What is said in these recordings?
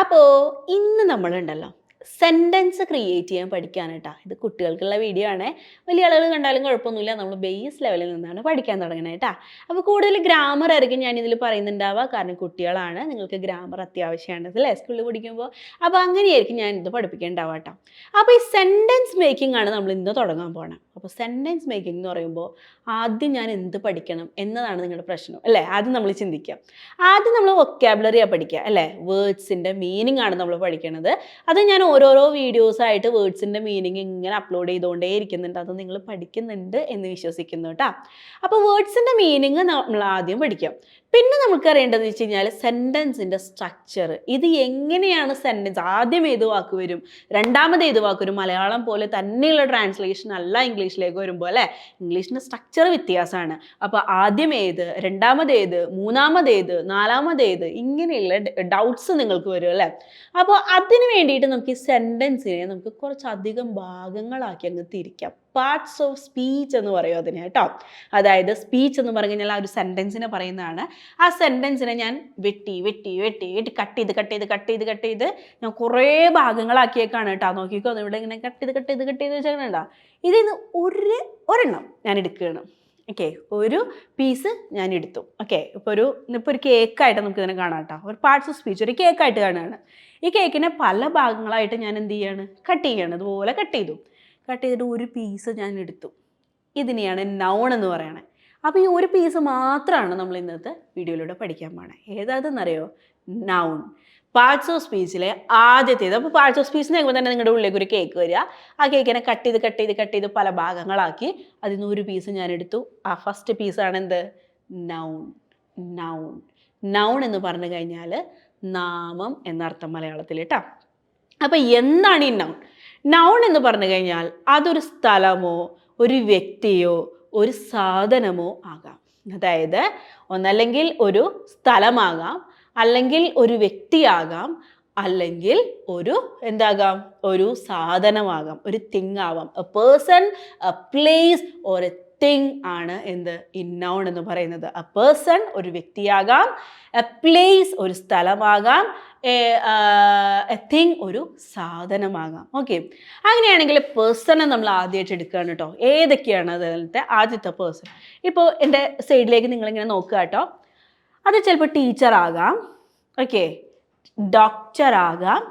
അപ്പോൾ ഇന്ന് നമ്മളുണ്ടല്ലോ. Sentence create ചെയ്യാൻ പഠിക്കാനായിട്ടാ ഇത് കുട്ടികൾക്കുള്ള വീഡിയോ ആണ്. വലിയ ആളുകൾ കണ്ടാലും കുഴപ്പമൊന്നുമില്ല. നമ്മൾ ബേസ് ലെവലിൽ നിന്നാണ് പഠിക്കാൻ തുടങ്ങണേട്ടാ അപ്പോൾ കൂടുതൽ ഗ്രാമർ ആയിരിക്കും ഞാൻ ഇതിൽ പറയുന്നുണ്ടാവുക. കാരണം കുട്ടികളാണ്. നിങ്ങൾക്ക് ഗ്രാമർ അത്യാവശ്യമാണ്. അല്ലേ? സ്കൂളിൽ പഠിക്കുമ്പോൾ. അപ്പോൾ അങ്ങനെയായിരിക്കും ഞാൻ ഇത് പഠിപ്പിക്കേണ്ടാവുക അപ്പോൾ ഈ സെന്റൻസ് മേക്കിംഗ് ആണ് നമ്മൾ ഇന്ന് തുടങ്ങാൻ പോകണം അപ്പോൾ സെന്റൻസ് മേക്കിംഗ് എന്ന് പറയുമ്പോൾ ആദ്യം ഞാൻ എന്ത് പഠിക്കണം എന്നതാണ് നിങ്ങളുടെ പ്രശ്നം അല്ലേ? ആദ്യം നമ്മൾ ചിന്തിക്കാം. ആദ്യം നമ്മൾ വൊക്കാബുലറിയാണ് പഠിക്കുക അല്ലേ? വേർഡ്സിന്റെ മീനിങ് ആണ് നമ്മൾ പഠിക്കണത്. അത് ഞാൻ ഓരോരോ വീഡിയോസ് ആയിട്ട് വേർഡ്സിന്റെ മീനിങ് ഇങ്ങനെ അപ്ലോഡ് ചെയ്തുകൊണ്ടേ ഇരിക്കുന്നുണ്ട്. അത് നിങ്ങൾ പഠിക്കുന്നുണ്ട് എന്ന് വിശ്വസിക്കുന്നു കേട്ടോ അപ്പോൾ വേർഡ്സിന്റെ മീനിങ് നമ്മൾ ആദ്യം പഠിക്കാം. പിന്നെ നമുക്ക് അറിയേണ്ടതെന്ന് വെച്ച് കഴിഞ്ഞാൽ സെന്റൻസിന്റെ സ്ട്രക്ചർ ഇത് എങ്ങനെയാണ് സെന്റൻസ് ആദ്യം ഏത് വാക്ക് വരും? രണ്ടാമത് ഏത് വാക്ക് വരും? മലയാളം പോലെ തന്നെയുള്ള ട്രാൻസ്ലേഷൻ അല്ല ഇംഗ്ലീഷിലേക്ക് വരുമ്പോൾ അല്ലേ? ഇംഗ്ലീഷിന്റെ സ്ട്രക്ചർ വ്യത്യാസമാണ്. അപ്പോൾ ആദ്യം ഏത് രണ്ടാമത് ഏത് മൂന്നാമത് ഏത് നാലാമത് ഏത് ഇങ്ങനെയുള്ള ഡൗട്ട്സ് നിങ്ങൾക്ക് വരും അല്ലേ? അപ്പോൾ അതിന് വേണ്ടിയിട്ട് നമുക്ക് ഈ സെന്റൻസിനെ നമുക്ക് കുറച്ചധികം ഭാഗങ്ങളാക്കി അങ്ങ് തിരിക്കാം. പാർട്സ് ഓഫ് സ്പീച്ച് എന്ന് പറയും അതിനെ കേട്ടോ. അതായത് സ്പീച്ച് എന്ന് പറഞ്ഞു കഴിഞ്ഞാൽ ആ ഒരു സെന്റൻസിനെ പറയുന്നതാണ്. ആ സെന്റൻസിനെ ഞാൻ വെട്ടി വെട്ടി വെട്ടി വെട്ടി കട്ട് ചെയ്ത് കട്ട് ചെയ്ത് കട്ട് ചെയ്ത് കട്ട് ചെയ്ത് ഞാൻ കുറേ ഭാഗങ്ങളാക്കിയേക്കാണ് കേട്ടോ. നോക്കിക്കോ ഇവിടെ ഇങ്ങനെ കട്ട് ചെയ്ത് കട്ട് ചെയ്ത് കട്ട് ചെയ്ത് വെച്ചേക്കണ ഇതിൽ നിന്ന് ഒരു ഒരെണ്ണം ഞാൻ എടുക്കുകയാണ്. ഓക്കെ ഒരു പീസ് ഞാൻ എടുത്തു. ഓക്കെ ഇപ്പോൾ ഒരു ഇപ്പോൾ ഒരു കേക്കായിട്ട് നമുക്ക് ഇതിനെ കാണാം കേട്ടോ. ഒരു പാർട്സ് ഓഫ് സ്പീച്ച് ഒരു കേക്കായിട്ട് കാണുകയാണ്. ഈ കേക്കിനെ പല ഭാഗങ്ങളായിട്ട് ഞാൻ എന്ത് ചെയ്യാണ്? കട്ട് ചെയ്യാണ്. ഇതുപോലെ കട്ട് ചെയ്തു. കട്ട് ചെയ്തിട്ട് ഒരു പീസ് ഞാൻ എടുത്തു. ഇതിനെയാണ് നൗൺ എന്ന് പറയണത് അപ്പോൾ ഈ ഒരു പീസ് മാത്രമാണ് നമ്മൾ ഇന്നത്തെ വീഡിയോയിലൂടെ പഠിക്കാൻ പോണേ. ഏതാണെന്നറിയോ നൗൺ പാർട്സ് ഓഫ് സ്പീച്ചിലെ ആദ്യത്തേത്. അപ്പോൾ പാർട്സ് ഓഫ് സ്പീച്ച് നോക്കുമ്പോൾ തന്നെ നിങ്ങളുടെ ഉള്ളിലേക്ക് ഒരു കേക്ക് വരിക ആ കേക്കിനെ കട്ട് ചെയ്ത് കട്ട് ചെയ്ത് കട്ട് ചെയ്ത് പല ഭാഗങ്ങളാക്കി അതിൽ നിന്ന് ഒരു പീസ് ഞാൻ എടുത്തു. ആ ഫസ്റ്റ് പീസാണ് എന്ത്? നൗൺ നൗൺ നൗൺ എന്ന് പറഞ്ഞു കഴിഞ്ഞാൽ നാമം എന്നർത്ഥം മലയാളത്തിൽ കേട്ടോ അപ്പോൾ എന്താണ് ഈ നൗൺ നൗൺ എന്ന് പറഞ്ഞു കഴിഞ്ഞാൽ അതൊരു സ്ഥലമോ ഒരു വ്യക്തിയോ ഒരു സാധനമോ ആകാം. അതായത് ഒന്നല്ലെങ്കിൽ ഒരു സ്ഥലമാകാം അല്ലെങ്കിൽ ഒരു വ്യക്തിയാകാം അല്ലെങ്കിൽ ഒരു എന്താകാം? ഒരു സാധനമാകാം ഒരു തിങ് ആവാം. A person a place or a thing ആണ് എന്ത്? ഇന്നൗൺ എന്ന് പറയുന്നത്. എ പേഴ്സൺ ഒരു വ്യക്തിയാകാം. എ പ്ലേസ് ഒരു സ്ഥലമാകാം. എ തിങ് ഒരു സാധനമാകാം. ഓക്കെ അങ്ങനെയാണെങ്കിൽ പേഴ്സണെ നമ്മൾ ആദ്യമായിട്ട് എടുക്കുകയാണ് കേട്ടോ ഏതൊക്കെയാണ് അതിലത്തെ ആദ്യത്തെ പേഴ്സൺ ഇപ്പോൾ എന്റെ സൈഡിലേക്ക് നിങ്ങളിങ്ങനെ നോക്കുക കേട്ടോ അത് ചിലപ്പോൾ ടീച്ചറാകാം ഓക്കെ ഡോക്ടറാകാം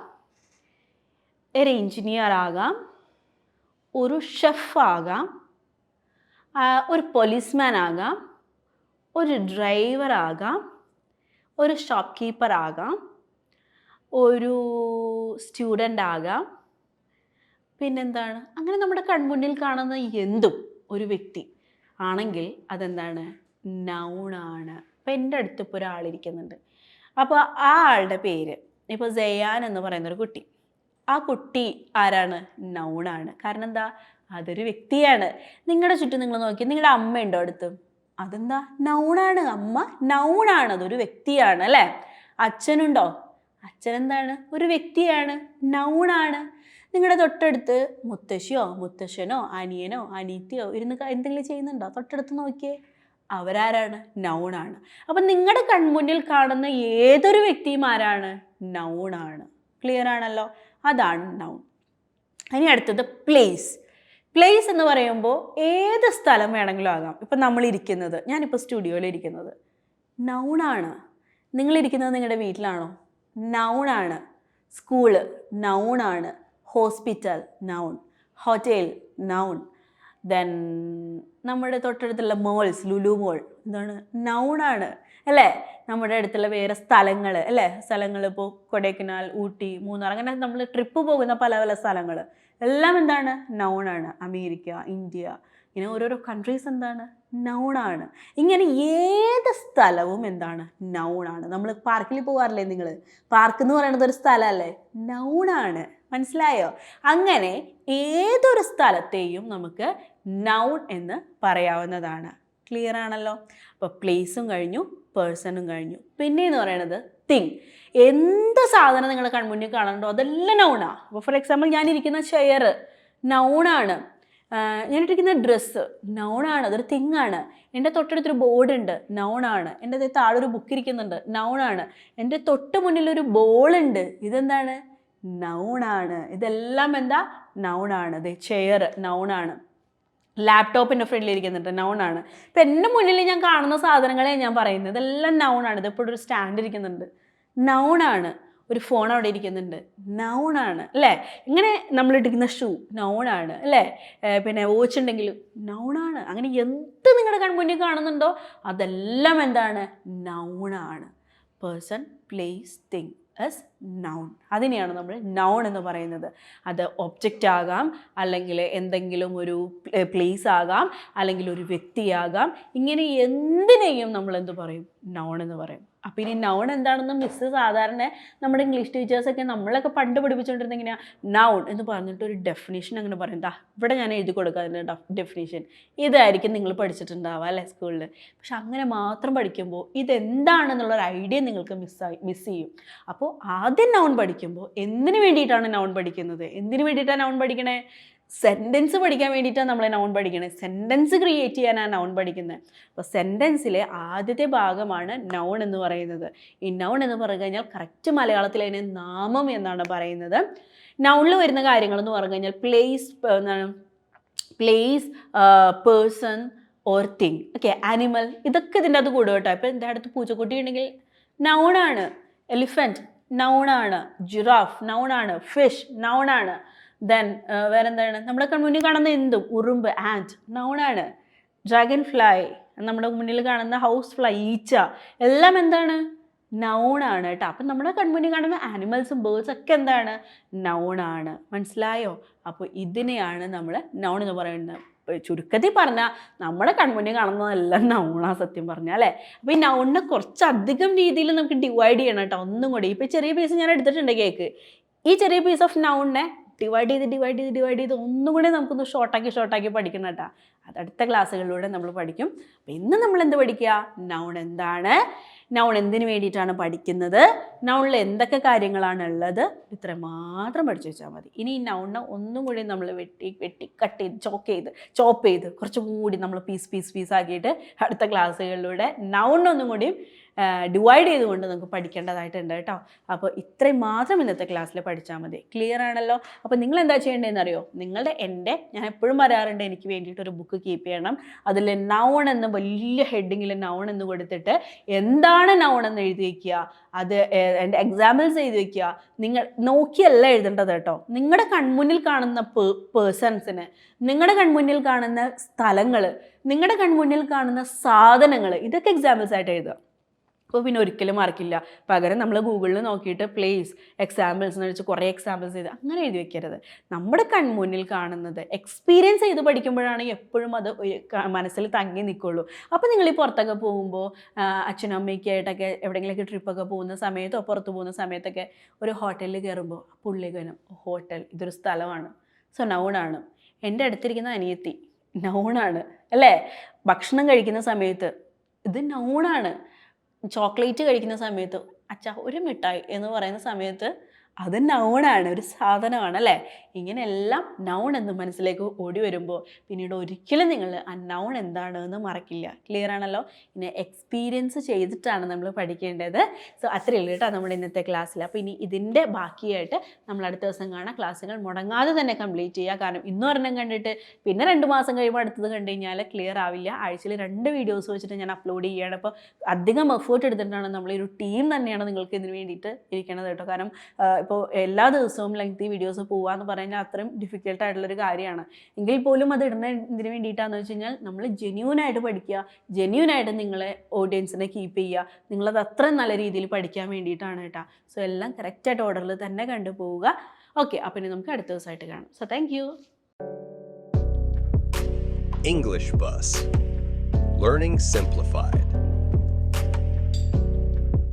ഒരു എഞ്ചിനീയർ ആകാം. ഒരു ഷെഫ് ആകാം. ഒരു പോലീസ്മാൻ ആകാം ഒരു ഡ്രൈവർ ആകാം ഒരു ഷോപ്പ് കീപ്പർ ആകാം ഒരു സ്റ്റുഡന്റ് ആകാം. പിന്നെന്താണ്? അങ്ങനെ നമ്മുടെ കൺമുന്നിൽ കാണുന്ന എന്തും ഒരു വ്യക്തി ആണെങ്കിൽ അതെന്താണ്? നൗണാണ് അപ്പം എന്റെ അടുത്ത് ഇപ്പോൾ ഒരാളിരിക്കുന്നുണ്ട് അപ്പോൾ ആ ആളുടെ പേര് ഇപ്പോൾ ജയാൻ എന്ന് പറയുന്നൊരു കുട്ടി. ആ കുട്ടി ആരാണ്? നൗണാണ് കാരണം എന്താ? അതൊരു വ്യക്തിയാണ്. നിങ്ങളുടെ ചുറ്റും നിങ്ങൾ നോക്കി നിങ്ങളുടെ അമ്മയുണ്ടോ അടുത്ത്? അതെന്താ? നൗണാണ് അമ്മ. നൗണാണ് അതൊരു വ്യക്തിയാണ് അല്ലേ? അച്ഛനുണ്ടോ? അച്ഛൻ എന്താണ് ഒരു വ്യക്തിയാണ്. നൗണാണ്. നിങ്ങളുടെ തൊട്ടടുത്ത് മുത്തശ്ശിയോ മുത്തശ്ശനോ അനിയനോ അനീത്തിയോ ഇരുന്ന് എന്തെങ്കിലും ചെയ്യുന്നുണ്ടോ? തൊട്ടടുത്ത് നോക്കിയേ. അവരാരാണ്? നൗണാണ്. അപ്പം നിങ്ങളുടെ കൺമുന്നിൽ കാണുന്ന ഏതൊരു വ്യക്തിയും ആരാണ്? നൗണാണ്. ക്ലിയർ ആണല്ലോ? അതാണ് നൗൺ. ഇനി അടുത്തത് പ്ലേസ് പ്ലേസ് എന്ന് പറയുമ്പോൾ ഏത് സ്ഥലം വേണമെങ്കിലും ആകാം. ഇപ്പം നമ്മളിരിക്കുന്നത് ഞാനിപ്പോൾ സ്റ്റുഡിയോയിൽ ഇരിക്കുന്നത് നൗണാണ് നിങ്ങളിരിക്കുന്നത് നിങ്ങളുടെ വീട്ടിലാണോ? നൗണാണ് school നൗണാണ് hospital noun hotel noun then നമ്മുടെ തൊട്ടടുത്തുള്ള മോൾസ് ലുലു മോൾ എന്താണ്? നൗണാണ് അല്ലേ? നമ്മുടെ അടുത്തുള്ള വേറെ സ്ഥലങ്ങൾ അല്ലേ? സ്ഥലങ്ങൾ ഇപ്പോൾ കൊടൈക്കനാൽ ഊട്ടി മൂന്നാർ. അങ്ങനെ നമ്മൾ ട്രിപ്പ് പോകുന്ന പല പല സ്ഥലങ്ങൾ എല്ലാം എന്താണ്? നൗണാണ് അമേരിക്ക ഇന്ത്യ. ഇങ്ങനെ ഓരോരോ കൺട്രീസ് എന്താണ്? നൗണാണ് ഇങ്ങനെ ഏത് സ്ഥലവും എന്താണ്? നൗണാണ് നമ്മൾ പാർക്കിൽ പോകാറില്ലേ നിങ്ങൾ പാർക്ക് എന്ന് പറയുന്നത് ഒരു സ്ഥലമല്ലേ നൗണാണ് മനസ്സിലായോ? അങ്ങനെ ഏതൊരു സ്ഥലത്തെയും നമുക്ക് നൗൺ എന്ന് പറയാവുന്നതാണ്. ക്ലിയർ ആണല്ലോ? അപ്പോൾ പ്ലേസും കഴിഞ്ഞു പേഴ്സണും കഴിഞ്ഞു. പിന്നെ എന്ന് പറയുന്നത് തിങ് എന്ത് സാധനം നിങ്ങൾ കൺമുന്നിൽ കാണുന്നുണ്ടോ അതെല്ലാം നൗണാണ് അപ്പോൾ ഫോർ എക്സാമ്പിൾ ഞാനിരിക്കുന്ന ചെയർ നൗണാണ് ഞാനിട്ടിരിക്കുന്ന ഡ്രസ്സ് നൗണാണ് അതൊരു തിങ്ങാണ് എന്റെ തൊട്ടടുത്തൊരു ബോർഡ് ഉണ്ട് നൗണാണ് എന്റെ താഴെ ഒരു ബുക്ക് ഇരിക്കുന്നുണ്ട് നൗണാണ് എന്റെ തൊട്ട് മുന്നിലൊരു ബോൾ ഉണ്ട്. ഇതെന്താണ്? നൗണാണ് ഇതെല്ലാം എന്താ നൗണാണ് ദേ ചെയർ നൗണാണ് ലാപ്ടോപ്പിന്റെ ഫ്രണ്ടിൽ ഇരിക്കുന്നുണ്ട് നൗണാണ് ഇപ്പം എന്റെ മുന്നിൽ ഞാൻ കാണുന്ന സാധനങ്ങളെ ഞാൻ പറയുന്നത് ഇതെല്ലാം നൗണാണ് ഇതെപ്പോഴും ഒരു സ്റ്റാൻഡ് ഇരിക്കുന്നുണ്ട് നൗണാണ് ഒരു ഫോൺ അവിടെ ഇരിക്കുന്നുണ്ട് നൗണാണ് അല്ലേ ഇങ്ങനെ നമ്മൾ ഇട്ടിരിക്കുന്ന ഷൂ നൗണാണ് അല്ലേ പിന്നെ വാച്ച് ഉണ്ടെങ്കിലും നൗണാണ് അങ്ങനെ എന്ത് നിങ്ങളുടെ കൺമുന്നിൽ കാണുന്നുണ്ടോ അതെല്ലാം എന്താണ് നൗണാണ് person place thing is noun അതിനെയാണ് നമ്മൾ നൗൺ എന്ന് പറയുന്നത്. അത് ഒബ്ജക്റ്റ് ആകാം അല്ലെങ്കിൽ എന്തെങ്കിലും ഒരു പ്ലേസ് ആകാം അല്ലെങ്കിൽ ഒരു വ്യക്തിയാകാം. ഇങ്ങനെ എന്തിനേയും നമ്മൾ എന്ത് പറയും? നൗൺ എന്ന് പറയും. അപ്പം ഇനി നൗൺ എന്താണെന്ന് മിസ്സ് സാധാരണ നമ്മുടെ ഇംഗ്ലീഷ് ടീച്ചേഴ്സൊക്കെ നമ്മളൊക്കെ പണ്ട് പഠിപ്പിച്ചുകൊണ്ടിരുന്ന എങ്ങനെയാണ് നൗൺ എന്ന് പറഞ്ഞിട്ട് ഒരു ഡെഫിനേഷൻ അങ്ങനെ പറയും. ദാ ഇവിടെ ഞാൻ എഴുതി കൊടുക്കുക അതിന്റെ ഡെഫിനേഷൻ ഇതായിരിക്കും നിങ്ങൾ പഠിച്ചിട്ടുണ്ടാവുക അല്ലേ സ്കൂളിൽ പക്ഷെ അങ്ങനെ മാത്രം പഠിക്കുമ്പോൾ ഇതെന്താണെന്നുള്ളൊരു ഐഡിയ നിങ്ങൾക്ക് മിസ്സായി മിസ് ചെയ്യും. അപ്പോൾ ആദ്യം നൗൺ പഠിക്കുമ്പോൾ എന്തിനു വേണ്ടിയിട്ടാണ് നൗൺ പഠിക്കുന്നത്? എന്തിനു വേണ്ടിയിട്ടാണ് നൗൺ പഠിക്കണേ? സെന്റൻസ് പഠിക്കാൻ വേണ്ടിയിട്ടാണ് നമ്മൾ നൗൺ പഠിക്കുന്നത് സെന്റൻസ് ക്രിയേറ്റ് ചെയ്യാനാണ് നൗൺ പഠിക്കുന്നത്. അപ്പോൾ സെന്റൻസിലെ ആദ്യത്തെ ഭാഗമാണ് നൗൺ എന്ന് പറയുന്നത്. ഈ നൗൺ എന്ന് പറഞ്ഞു കഴിഞ്ഞാൽ കറക്റ്റ് മലയാളത്തിൽ അതിനെ നാമം എന്നാണ് പറയുന്നത്. നൗണിൽ വരുന്ന കാര്യങ്ങൾ എന്ന് പറഞ്ഞു കഴിഞ്ഞാൽ പ്ലേസ് എന്താണ്? Place person or thing okay animal ഇതൊക്കെ ഇതിന്റെ അത് കൂടും കേട്ടോ. ഇപ്പം എന്റെ അടുത്ത് പൂച്ചക്കുട്ടി ഉണ്ടെങ്കിൽ നൗണാണ് എലിഫന്റ് നൗണാണ് ജിറാഫ് നൗണാണ് ഫിഷ് നൗണാണ് ദെൻ വേറെന്താണ്? നമ്മുടെ കൺമുന്നിൽ കാണുന്ന എന്തും? ഉറുമ്പ് ആൻഡ് നൗണാണ് ഡ്രാഗൺ ഫ്ലൈ നമ്മുടെ മുന്നിൽ കാണുന്ന ഹൗസ് ഫ്ലൈ ഈച്ച. എല്ലാം എന്താണ്? നൗണാണ് കേട്ടോ. അപ്പം നമ്മുടെ കൺമുന്നിൽ കാണുന്ന ആനിമൽസും ബേർഡ്സ് ഒക്കെ എന്താണ്? നൗണാണ് മനസ്സിലായോ? അപ്പോൾ ഇതിനെയാണ് നമ്മൾ നൗൺ എന്ന് പറയുന്നത്. ചുരുക്കത്തിൽ പറഞ്ഞാൽ നമ്മുടെ കൺമുന്നിൽ കാണുന്നതെല്ലാം നൗണാണ് സത്യം പറഞ്ഞാൽ അല്ലേ? അപ്പോൾ ഈ നൗണിനെ കുറച്ചധികം രീതിയിൽ നമുക്ക് ഡിവൈഡ് ചെയ്യണം കേട്ടോ. ഒന്നും കൂടി. ഇപ്പോൾ ചെറിയ പീസ് ഞാൻ എടുത്തിട്ടുണ്ട് കേക്ക് ഈ ചെറിയ പീസ് ഓഫ് നൗണിനെ ഡിവൈഡ് ചെയ്ത് ഡിവൈഡ് ചെയ്ത് ഡിവൈഡ് ചെയ്ത് ഒന്നും കൂടി നമുക്കൊന്ന് ഷോർട്ടാക്കി ഷോർട്ടാക്കി പഠിക്കണം കേട്ടോ. അത് അടുത്ത ക്ലാസ്സുകളിലൂടെ നമ്മൾ പഠിക്കും. അപ്പം ഇന്ന് നമ്മൾ എന്ത് പഠിക്കുക? നൗൺ എന്താണ്? നൗൺ എന്തിനു വേണ്ടിയിട്ടാണ് പഠിക്കുന്നത്? നൗണിൽ എന്തൊക്കെ കാര്യങ്ങളാണ് ഉള്ളത് ഇത്ര മാത്രം പഠിച്ചു വെച്ചാൽ മതി. ഇനി ഈ നൗണിനെ ഒന്നും കൂടി നമ്മൾ വെട്ടി വെട്ടി കട്ട് ചെയ്ത് ചോക്ക് ചെയ്ത് ചോപ്പ് ചെയ്ത് കുറച്ചും കൂടി നമ്മൾ പീസ് പീസ് പീസ് ആക്കിയിട്ട് അടുത്ത ക്ലാസ്സുകളിലൂടെ നൗണിനൊന്നും കൂടി ഡിവൈഡ് ചെയ്തുകൊണ്ട് നമുക്ക് പഠിക്കേണ്ടതായിട്ടുണ്ട് കേട്ടോ. അപ്പോൾ ഇത്രയും മാത്രം ഇന്നത്തെ ക്ലാസ്സിൽ പഠിച്ചാൽ മതി. ക്ലിയർ ആണല്ലോ? അപ്പോൾ നിങ്ങൾ എന്താ ചെയ്യേണ്ടതെന്ന് അറിയോ നിങ്ങളുടെ എന്റെ ഞാൻ എപ്പോഴും പറയാറുണ്ട് എനിക്ക് വേണ്ടിയിട്ട് ഒരു ബുക്ക് കീപ്പ് ചെയ്യണം. അതിൽ നൗൺ എന്ന് വലിയ ഹെഡിങ്ങിൽ നൗൺ എന്ന് കൊടുത്തിട്ട് എന്താണ് നൗൺ എന്ന് എഴുതി വയ്ക്കുക അത് എന്റെ എക്സാമ്പിൾസ് എഴുതി വയ്ക്കുക നിങ്ങൾ നോക്കിയല്ല എഴുതേണ്ടത് കേട്ടോ. നിങ്ങളുടെ കൺമുന്നിൽ കാണുന്ന പേഴ്സൺസിന് നിങ്ങളുടെ കൺമുന്നിൽ കാണുന്ന സ്ഥലങ്ങൾ നിങ്ങളുടെ കൺമുന്നിൽ കാണുന്ന സാധനങ്ങൾ ഇതൊക്കെ എക്സാമ്പിൾസ് ആയിട്ട് എഴുതുക. അപ്പോൾ പിന്നെ ഒരിക്കലും മറക്കില്ല പകരം നമ്മൾ ഗൂഗിളിൽ നോക്കിയിട്ട് പ്ലേസ് എക്സാമ്പിൾസ് എന്ന് വെച്ച് കുറേ എക്സാമ്പിൾസ് ചെയ്ത് അങ്ങനെ എഴുതി വെക്കരുത്. നമ്മുടെ കൺമുന്നിൽ കാണുന്നത് എക്സ്പീരിയൻസ് ചെയ്ത് പഠിക്കുമ്പോഴാണ് എപ്പോഴും അത് മനസ്സിൽ തങ്ങി നിൽക്കുള്ളൂ അപ്പോൾ നിങ്ങൾ ഈ പുറത്തൊക്കെ പോകുമ്പോൾ അച്ഛനും അമ്മയ്ക്ക് ആയിട്ടൊക്കെ എവിടെയെങ്കിലുമൊക്കെ ട്രിപ്പൊക്കെ പോകുന്ന സമയത്തോ പുറത്ത് പോകുന്ന സമയത്തൊക്കെ ഒരു ഹോട്ടലിൽ കയറുമ്പോൾ പുള്ളികനും ഹോട്ടൽ ഇതൊരു സ്ഥലമാണ്. സോ നൗണാണ് എന്റെ അടുത്തിരിക്കുന്ന അനിയത്തി നൗണാണ് അല്ലേ? ഭക്ഷണം കഴിക്കുന്ന സമയത്ത് ഇത് നൗണാണ് ചോക്ലേറ്റ് കഴിക്കുന്ന സമയത്ത് അച്ഛാ ഒരു മിഠായി എന്ന് പറയുന്ന സമയത്ത് അത് നൗണാണ് ഒരു സാധനമാണ് അല്ലേ ഇങ്ങനെയെല്ലാം നൗൺ എന്ന് മനസ്സിലേക്ക് ഓടി വരുമ്പോൾ പിന്നീട് ഒരിക്കലും നിങ്ങൾ ആ നൗൺ എന്താണ് എന്ന് മറക്കില്ല. ക്ലിയർ ആണല്ലോ? ഇനി എക്സ്പീരിയൻസ് ചെയ്തിട്ടാണ് നമ്മൾ പഠിക്കേണ്ടത്. സോ അത്രയേ ഉള്ളൂ കേട്ടോ നമ്മുടെ ഇന്നത്തെ ക്ലാസ്സിൽ അപ്പോൾ ഇനി ഇതിന്റെ ബാക്കിയായിട്ട് നമ്മൾ അടുത്ത ദിവസം കാണാം. ക്ലാസ്സുകൾ മുടങ്ങാതെ തന്നെ കംപ്ലീറ്റ് ചെയ്യുക. കാരണം ഇന്ന് ഒരെണ്ണം കണ്ടിട്ട് പിന്നെ രണ്ട് മാസം കഴിയുമ്പോൾ അടുത്തത് കണ്ടു കഴിഞ്ഞാൽ ക്ലിയർ ആവില്ല. ആഴ്ചയിൽ രണ്ട് വീഡിയോസ് വെച്ചിട്ട് ഞാൻ അപ്ലോഡ് ചെയ്യുകയാണ്. അപ്പോൾ അധികം എഫേർട്ട് എടുത്തിട്ടാണ് നമ്മൾ ഒരു ടീം തന്നെയാണ് നിങ്ങൾക്ക് ഇതിന് വേണ്ടിയിട്ട് ഇരിക്കണത് കേട്ടോ. കാരണം ഇപ്പോൾ എല്ലാ ദിവസവും ലെങ്തി വീഡിയോസ് പോവാന്ന് പറഞ്ഞാൽ അത്രയും ഡിഫിക്കൽട്ട് ആയിട്ടുള്ളൊരു കാര്യമാണ്. എങ്കിൽ പോലും അത് ഇടുന്ന ഇതിന് വേണ്ടിയിട്ടാണെന്ന് വെച്ച് കഴിഞ്ഞാൽ നമ്മൾ ജെന്യൂൻ ആയിട്ട് പഠിക്കുക ജെന്യൂൻ ആയിട്ട് നിങ്ങളെ ഓഡിയൻസിനെ കീപ്പ് ചെയ്യുക നിങ്ങളത് അത്രയും നല്ല രീതിയിൽ പഠിക്കാൻ വേണ്ടിയിട്ടാണ് കേട്ടോ. സോ എല്ലാം കറക്റ്റായിട്ട് ഓർഡറിൽ തന്നെ കണ്ടുപോവുക. ഓക്കെ അപ്പം ഇനി നമുക്ക് അടുത്ത ദിവസമായിട്ട് കാണാം. So thank you English Bus. Learning Simplified.